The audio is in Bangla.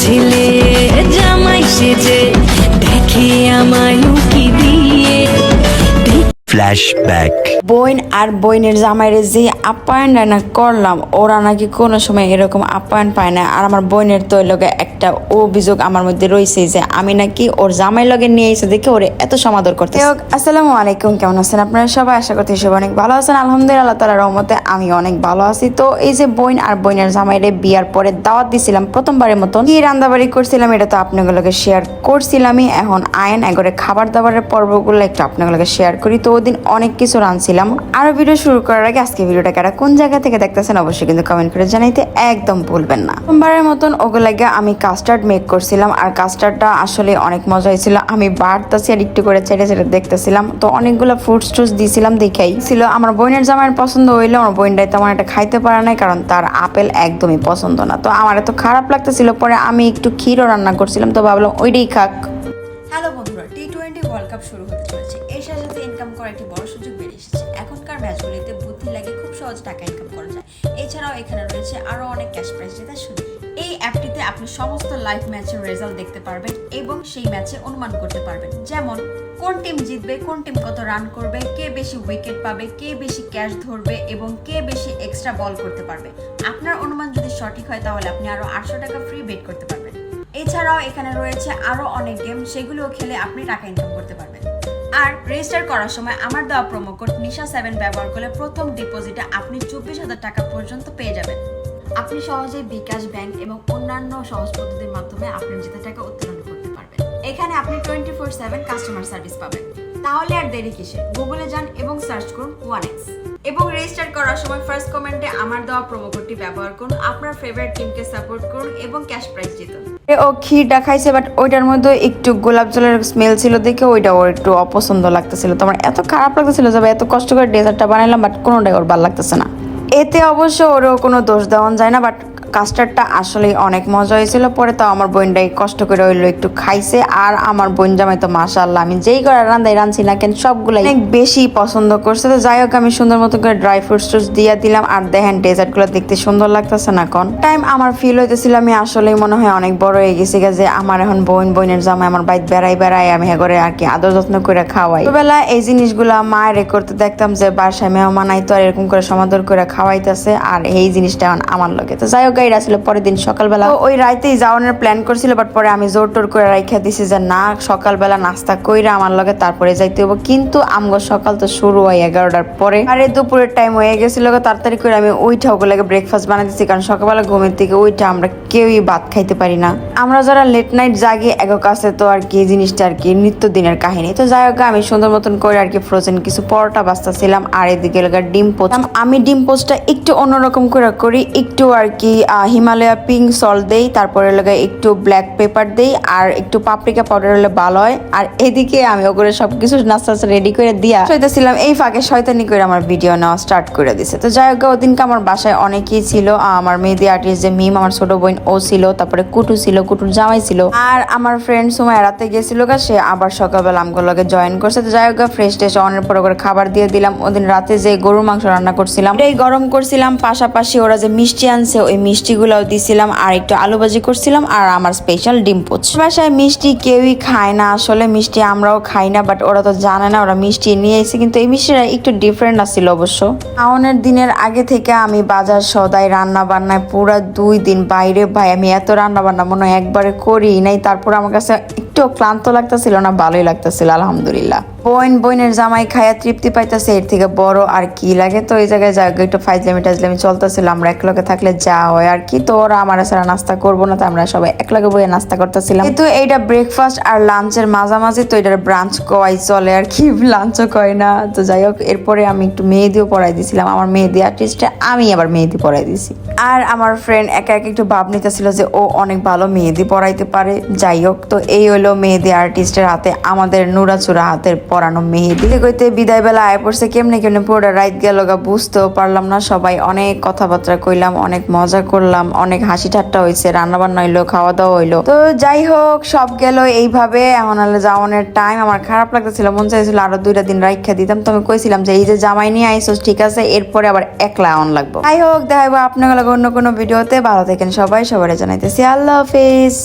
ছেলে Flashback. বইন আর বইনের জামাইরে যে আপ্যায়ন না করলাম ওরা নাকি কোনো সময় এরকম আপ্যায়ন পায় না। আর আমার বইনের তো লগে একটা অভিযোগ আমার মধ্যে রয়েছে যে আমি নাকি ওর জামাই লগে নিয়ে এসে দেখে ওরে এত সমাদর করতে হোক, আসসালামু আলাইকুম কেমন আছেন আপনারা? সবাই আশা করতে সবাই অনেক ভালো আছেন। আলহামদুলিল্লাহ তালা রহমতে আমি অনেক ভালো আছি। তো এই যে বইন আর বইনের জামাইরে বিয়ার পরে দাওয়াত দিছিলাম প্রথমবারের মতন। কি রান্দাবাড়ি করছিলাম এটা তো আপনাগুলোকে শেয়ার করছিলামই। এখন আয়ন একবারে খাবার দাবারের পর্বগুলো একটু আপনাগুলোকে শেয়ার করি। তো ওদিন অনেক কিছু রাঁধছিলাম আরও ভিডিও শুরু করার আগে আজকে ভিডিওটা কারা কোন জায়গা থেকে দেখতেছেন অবশ্যই কিন্তু কমেন্ট করে জানাইতে একদম ভুলবেন না। সোমবারের মতন ওগুলাকে আমি কাস্টার্ড মেক করছিলাম আর কাস্টার্ডটা আসলে অনেক মজা হয়েছিল আমি বাড়তাছি আর একটু করে ছেড়ে ছেড়ে দেখতেছিলাম। তো অনেকগুলো ফ্রুটস টুটস দিয়েছিলাম দেখাই। ছিল আমার বোনের জামাইয়ের পছন্দ হইল, আমার বোনটাই তেমন একটা খাইতে পারে নাই কারণ তার আপেল একদমই পছন্দ না। তো আমার এত খারাপ লাগতেছিল, পরে আমি একটু ক্ষীরও রান্না করছিলাম, তো ভাবলাম ওইটাই খাক। সাথে ইনকাম করার একটি বড় সুযোগ বেরিয়ে এসেছে। এখনকার ম্যাচগুলিতে বুদ্ধি লাগে খুব সহজ টাকা ইনকাম করা যায়। এছাড়াও এখানে রয়েছে আরও অনেক ক্যাশ প্রাইজ জেতার সুযোগ এই অ্যাপটিতে আপনি সমস্ত লাইভ ম্যাচের রেজাল্ট দেখতে পারবেন এবং সেই ম্যাচে অনুমান করতে পারবেন। যেমন, কোন টিম জিতবে, কোন টিম কত রান করবে, কে বেশি উইকেট পাবে, কে বেশি ক্যাচ ধরবে এবং কে বেশি এক্সট্রা বল করতে পারবে। আপনার অনুমান যদি সঠিক হয় তাহলে আপনি আরও আটশো টাকা ফ্রি বেট করতে পারবেন। এছাড়াও এখানে রয়েছে আরও অনেক গেম সেগুলো খেলে আপনি টাকা ইনকাম করতে পারবেন। আর রেজিস্টার করার সময় আমার দেওয়া প্রোমো কোড নিশা সেভেন ব্যবহার করলে প্রথম ডিপোজিটে আপনি চব্বিশ হাজার টাকা পর্যন্ত পেয়ে যাবেন। আপনি সহজেই বিকাশ ব্যাংক এবং অন্যান্য সহজ পদ্ধতির মাধ্যমে আপনার জেতা টাকা উত্তোলন করতে পারবেন। এখানে আপনি twenty four seven customer service পাবেন। তাহলে আর দেরি কিসে? গুগলে যান এবং সার্চ করুন ওয়ান এক্স এবং রেজিস্টার করার সময় ফার্স্ট কমেন্টে আমার দেওয়া প্রোমো কোডটি ব্যবহার করুন, আপনার ফেভারিট টিমকে সাপোর্ট করুন এবং ক্যাশ প্রাইজ জিতুন। ও ক্ষীরটা খাইছে বাট ওইটার মধ্যে একটু গোলাপ জলের স্মেল ছিল দেখে ওইটা ওর একটু অপছন্দ লাগতেছিল। তোমার এত খারাপ লাগতেছিল যে এত কষ্ট করে ডেজার্টটা বানাইলাম বাট কোনোটাই ওর ভালো লাগতেছে না। এতে অবশ্য ওরও কোনো দোষ দেওয়া যায় না বাট কাস্টার্ডটা আসলে অনেক মজা হয়েছিল। পরে তো আমার বোনটাই কষ্ট করে হইল একটু খাইছে। আর আমার বোন জামাই তো মাশাল্লাহ আমি যেই করে রান্দাই রাঁধছি না কেন, সবগুলাই অনেক বেশি পছন্দ করছে। তো যাই হোক, আমি সুন্দর মতো করে ড্রাই ফ্রুটস টুটস দিয়ে দিলাম। আর দেখেন ডেজার্টগুলো দেখতে সুন্দর লাগতেছে না কোন? টাইম আমার ফিল হইতেছিল, আমি আসলেই মনে হয় অনেক বড় হয়ে গেছি যে আমার এখন বোন, বোনের জামাই আমার বাইক বেড়াই বেড়াই আমি করে আর কি আদর যত্ন করে খাওয়াই। ছোটবেলা এই জিনিসগুলা মায়ের করতে দেখতাম যে বাসায় মেহমান আইতো আর এরকম করে সমাদর করে খাওয়াইতেছে। আর এই জিনিসটা এখন আমার লগে। তো যাই হোক গাইড আসলে পরের দিন সকালবেলা। ওই রাইতেই যাওয়ানোর প্ল্যান করছিল বাট পরে আমি জোর টোর করে রাইখা দিছি যে না সকালবেলা নাস্তা কইরা আমার লগে তারপরে যাইতে হব কিন্তু আমগো সকাল তো শুরু হয় এগারোটার পরে। আরে দুপুরের টাইম হয়ে গেছিল তাড়াতাড়ি করে আমি ওইটা ওগুলোকে ব্রেকফাস্ট বানাই দিচ্ছি কারণ সকালবেলা ঘুমের থেকে ওইটা আমরা কেউই ভাত খাইতে পারি না। আমরা যারা লেট নাইট জাগি এগো কাছে তো আর কি জিনিসটা আর কি নিত্য দিনের কাহিনী। তো যাই হোক আমি সুন্দর মতন করে আর কি ফ্রোজেন কিছু পরোটা বাস্তাছিলাম আর এদিকে ডিম পোস্ট। আমি ডিম পোস্টটা একটু অন্যরকম করে করি, একটু আর কি হিমালয়া পিঙ্ক সল্ট দেই, তারপরে লাগে একটু ব্ল্যাক পেপার দেই, আর একটু পাপরিকা পাউডার হলে ভালো হয় আর এদিকে আমি ওগুলো সবকিছু নাস্তা রেডি করে দিয়া শৈতেছিলাম এই ফাঁকে শয়তানি করে আমার ভিডিও নেওয়া স্টার্ট করে দিছে। তো যাই হোক ওদিনকে আমার বাসায় অনেকেই ছিল আমার মেহেদি আর্টিস্ট যে মিম আমার ছোট বোন ও ছিল, তারপরে কুটু ছিল, কুটুর জামাই ছিল। আর আমার ফ্রেন্ড সময় রাতে গেছিল গা, সে আবার সকালবেলা আমগুলো লগে জয়েন করছে। তো যাই হোক ফ্রেশ টেশ অনের পরে করে খাবার দিয়ে দিলাম। ওদিন রাতে যে গরুর মাংস রান্না করছিলাম এটাই গরম করছিলাম। পাশাপাশি ওরা যে মিষ্টি আনছে, ওই মিষ্টি মিষ্টিগুলোও দিছিলাম আর একটু আলু ভাজি করছিলাম আর আমার স্পেশাল ডিম পোচ। বাসায় মিষ্টি কেউই খায় না, আসলে মিষ্টি আমরাও খাই না বাট ওরা তো জানে না, ওরা মিষ্টি নিয়ে এসে কিন্তু এই মিষ্টিটা একটু ডিফারেন্ট আসছিল অবশ্য। আউনের দিনের আগে থেকে আমি বাজার সদাই রান্না বান্নায় পুরো দুই দিন বাইরে ভাই, আমি এত রান্না বান্না মনে হয় একবারে করি নাই। তারপর আমার কাছে একটু ক্লান্ত লাগতেছিল না, ভালোই লাগতেছিল, আলহামদুলিল্লাহ। বোন, বোনের জামাই খায়া তৃপ্তি পাইতেছে, এর থেকে বড় আর কি লাগে? তো এই জায়গায় জায়গা একটু ফাইজলামি টাইজলামি চলতেছিল, আমরা একলগে থাকলে যা হয় আর কি। তো ওরা আমার ছাড়া নাস্তা করব না, তো আমরা সবাই একলগে বইয়ে নাস্তা করতেছিলাম। কিন্তু এইটা ব্রেকফাস্ট আর লাঞ্চের মাঝামাঝি, তো এটার ব্রাঞ্চ কয় চলে আর কি লাঞ্চও কয় না। তো যাই হোক, এরপরে আমি একটু মেহেদিও পড়াই দিছিলাম, আমার মেহেদি আর্টিস্টে আমি আবার মেহেদি পড়াই দিছি। আর আমার ফ্রেন্ড একা একা একটু ভাব নিতেছিল যে ও অনেক ভালো মেহেদি পড়াইতে পারে। যাই হোক, তো এই হলো মেহেদি আর্টিস্টের হাতে, আমাদের নুরাচুরা হাতের পরানো মেহেদি। কইতে বিদায় বেলা আয় পড়ছে, কেমনে কেমনে পুরোটা রাত গেল গা, বুঝতেও পারলাম না। সবাই অনেক কথাবার্তা কইলাম, অনেক মজা করলাম, অনেক হাসি ঠাট্টা হয়েছে রান্না বান্না হইল খাওয়া দাওয়া হইল। তো যাই হোক, সব গেল এইভাবে। এখন হলে যাওয়ানোর টাইম আমার খারাপ লাগতেছিল, মন চাইছিল আরও দুইটা দিন রাইখা দিতাম। তো আমি কইছিলাম যে, এই যে জামাই নিয়ে আইসোস, ঠিক আছে? এরপরে আবার একলা অন লাগবো। যাই হোক দেখাবো আপনার অন্য কোনো ভিডিওতে ভালো থাকেন সবাই সবাই জানাইতেছি আল্লাহ হাফিজ।